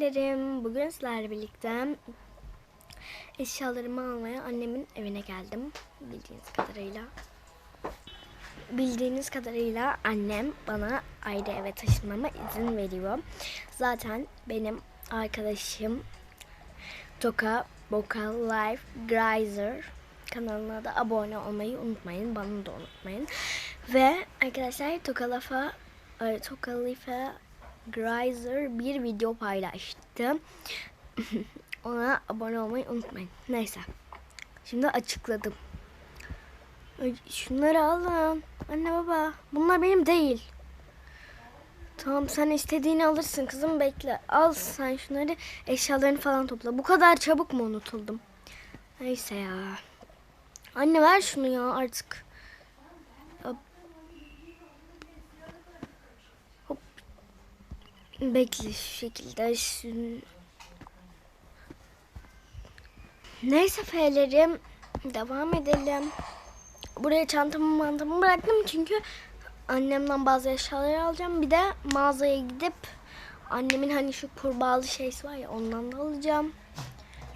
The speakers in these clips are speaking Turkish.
Derim. Bugün sizlerle birlikte eşyalarımı almaya annemin evine geldim. Bildiğiniz kadarıyla. Bildiğiniz kadarıyla annem bana ayrı eve taşınmama izin veriyor. Zaten benim arkadaşım Toka Vocal Life Greiser kanalına da abone olmayı unutmayın. Bana da unutmayın. Ve arkadaşlar Toka Lafa ay, Toka Life Greiser bir video paylaştı. Ona abone olmayı unutmayın. Neyse. Şimdi açıkladım. Şunları alın. Anne baba. Bunlar benim değil. Tamam sen istediğini alırsın kızım bekle. Al sen şunları eşyalarını falan topla. Bu kadar çabuk mu unutuldum? Neyse ya. Anne ver şunu ya artık. Bekle şu şekilde. Şunu... Neyse F'lerim. Devam edelim. Buraya çantamı mantamı bıraktım çünkü annemden bazı eşyaları alacağım. Bir de mağazaya gidip annemin hani şu kurbağalı şeysi var ya ondan da alacağım.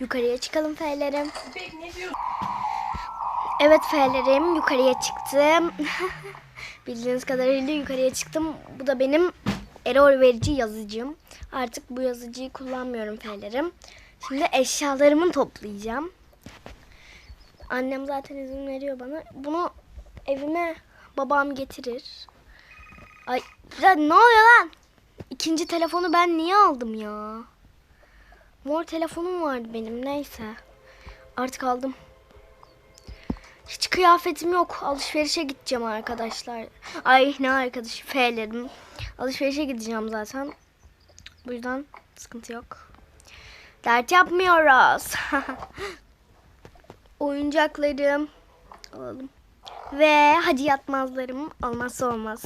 Yukarıya çıkalım F'lerim. Evet F'lerim yukarıya çıktım. Bildiğiniz kadarıyla yukarıya çıktım. Bu da benim error verici yazıcım. Artık bu yazıcıyı kullanmıyorum F'lerim. Şimdi eşyalarımı toplayacağım. Annem zaten izin veriyor bana. Bunu evime babam getirir. Ay ya ne oluyor lan? İkinci telefonu ben niye aldım ya? Mor telefonum vardı benim neyse. Artık aldım. Hiç kıyafetim yok. Alışverişe gideceğim arkadaşlar. Ay ne arkadaş F'lerim. Alışverişe gideceğim zaten. Bu yüzden sıkıntı yok. Dert yapmıyoruz. Oyuncaklarım alalım. Ve hadi yatmazlarım olmazsa olmaz.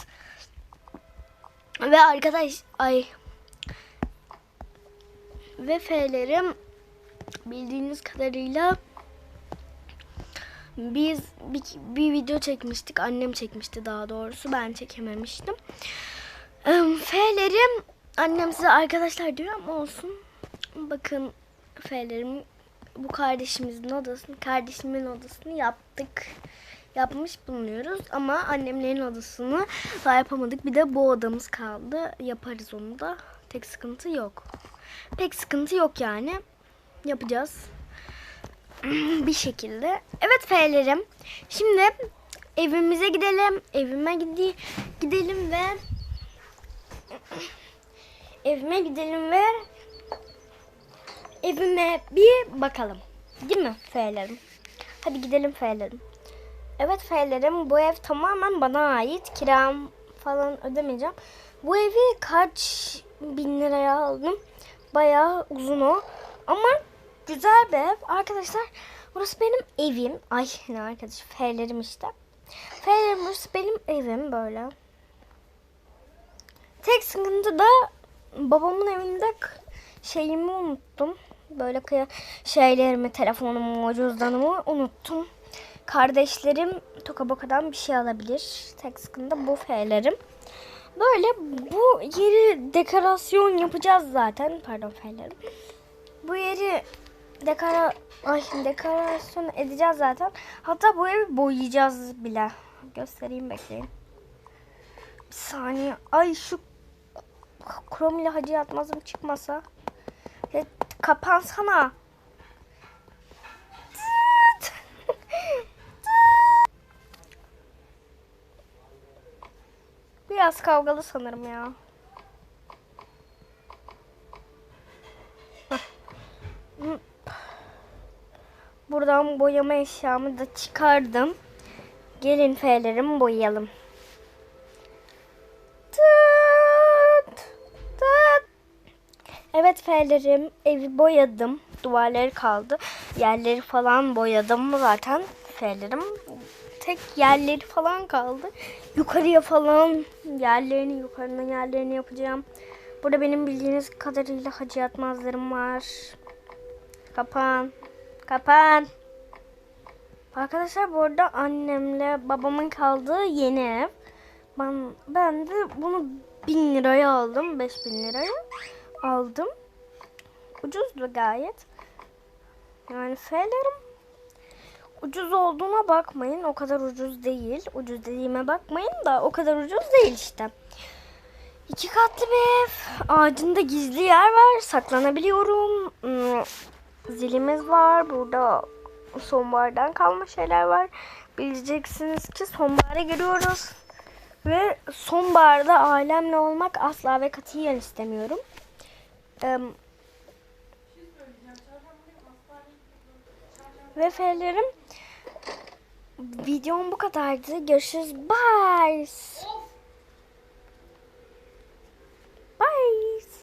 Ve arkadaş ay ve F'lerim bildiğiniz kadarıyla biz bir, bir video çekmiştik. Annem çekmişti daha doğrusu. Ben çekememiştim. Em, F'lerim annem size arkadaşlar diyor ama olsun. Bakın F'lerim bu kardeşimizin odasını, kardeşimin odasını yaptık. Yapmış bulunuyoruz ama annemlerin odasını daha yapamadık. Bir de bu odamız kaldı. Yaparız onu da. Tek sıkıntı yok. Pek sıkıntı yok yani. Yapacağız. bir şekilde. Evet F'lerim. Şimdi evimize gidelim. Evime gide gidelim ve evime gidelim ve evime bir bakalım. Değil mi F'lerim? Hadi gidelim F'lerim. Evet F'lerim bu ev tamamen bana ait. Kiram falan ödemeyeceğim. Bu evi kaç bin liraya aldım. Bayağı uzun o. Ama güzel bir ev. Arkadaşlar burası benim evim. Ay ne arkadaş F'lerim işte. F'lerim burası benim evim böyle. Tek sıkıntı da babamın evinde şeyimi unuttum. Böyle kıya şeylerimi, telefonumu, cüzdanımı unuttum. Kardeşlerim Tokaboka'dan bir şey alabilir. Tek sıkıntı bu F'lerim. Böyle bu yeri dekorasyon yapacağız zaten. Pardon F'lerim. Bu yeri dekora ay dekorasyon edeceğiz zaten. Hatta bu evi boyayacağız bile. Göstereyim bekleyin. Bir saniye. Ay şu krom ile hacı yatmazım çıkmasa. Ya, kapansana. Biraz kavgalı sanırım ya. Buradan boyama eşyamı da çıkardım. Gelin F'lerimi boyayalım. Tıt, tıt. Evet F'lerim evi boyadım. Duvarları kaldı. Yerleri falan boyadım zaten F'lerim. Tek yerleri falan kaldı. Yukarıya falan yerlerini yukarının yerlerini yapacağım. Burada benim bildiğiniz kadarıyla hacı yatmazlarım var. Kapan. Kapan. Arkadaşlar bu arada annemle babamın kaldığı yeni ev. Ben, ben de bunu bin liraya aldım. 5000 liraya aldım. ucuzdu gayet. Yani F'lerim ucuz olduğuna bakmayın. O kadar ucuz değil. Ucuz dediğime bakmayın da o kadar ucuz değil işte. İki katlı bir ev. Ağacında gizli yer var. Saklanabiliyorum. Zilimiz var. Burada sonbahardan kalma şeyler var. Bileceksiniz ki sonbahara giriyoruz. Ve sonbaharda ailemle olmak asla ve katiyen istemiyorum. Em, ve F'lerim videom bu kadardı. Görüşürüz. Bye.